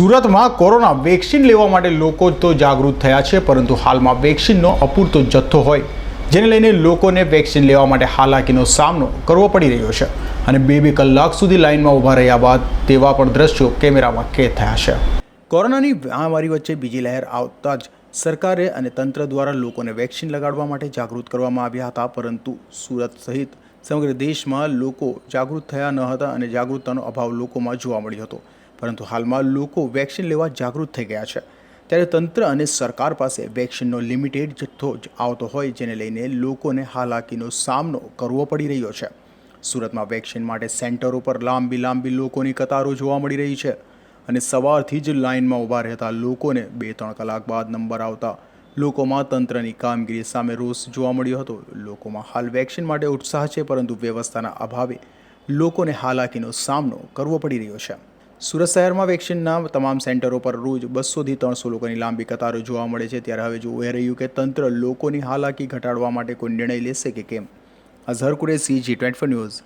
સુરતમાં corona vaccine લેવા માટે લોકો તો જાગૃત થયા છે, પરંતુ હાલમાં વેક્સિનનો અપૂરતો જથ્થો હોય, જેને લઈને લોકોને વેક્સિન લેવા માટે હાલાકીનો સામનો કરવો પડી રહ્યો છે અને બે બે કલાક સુધી લાઇનમાં ઊભા રહ્યા બાદ તેવા પણ દ્રશ્યો કેમેરામાં કેદ થયા છે. કોરોનાની મહામારી વચ્ચે બીજી લહેર આવતા જ સરકારે અને તંત્ર દ્વારા લોકોને વેક્સિન લગાડવા માટે જાગૃત કરવામાં આવ્યા હતા, પરંતુ સુરત સહિત સમગ્ર દેશમાં લોકો જાગૃત થયા ન હતા અને જાગૃતતાનો અભાવ લોકોમાં જોવા મળ્યો હતો. પરંતુ હાલમાં લોકો વેક્સિન લેવા જાગૃત થઈ ગયા છે. ત્યારે તંત્ર અને સરકાર પાસે વેક્સિનનો લિમિટેડ જથ્થો જ આવતો હોય જેને લઈને લોકોને હાલાકીનો સામનો કરવો પડી રહ્યો છે. સુરતમાં વેક્સિન માટે સેન્ટરો પર લાંબી લાંબી લોકોની કતારો જોવા મળી રહી છે અને સવારથી જ લાઇનમાં ઊભા રહેતા લોકોને બે ત્રણ કલાક બાદ નંબર આવતા લોકોમાં તંત્રની કામગીરી સામે રોષ જોવા મળ્યો હતો. લોકોમાં હાલ વેક્સિન માટે ઉત્સાહ છે, પરંતુ વ્યવસ્થાના અભાવે લોકોને હાલાકીનો સામનો કરવો પડી રહ્યો છે. સુરત શહેરમાં વેક્સિનના તમામ સેન્ટરો પર રોજ બસોથી ત્રણસો લોકોની લાંબી કતારો જોવા મળે છે. ત્યારે હવે એ રહ્યું કે તંત્ર લોકોની હાલાકી ઘટાડવા માટે કોઈ નિર્ણય લેશે કે કેમ? Azhar Qureshi ji twenty news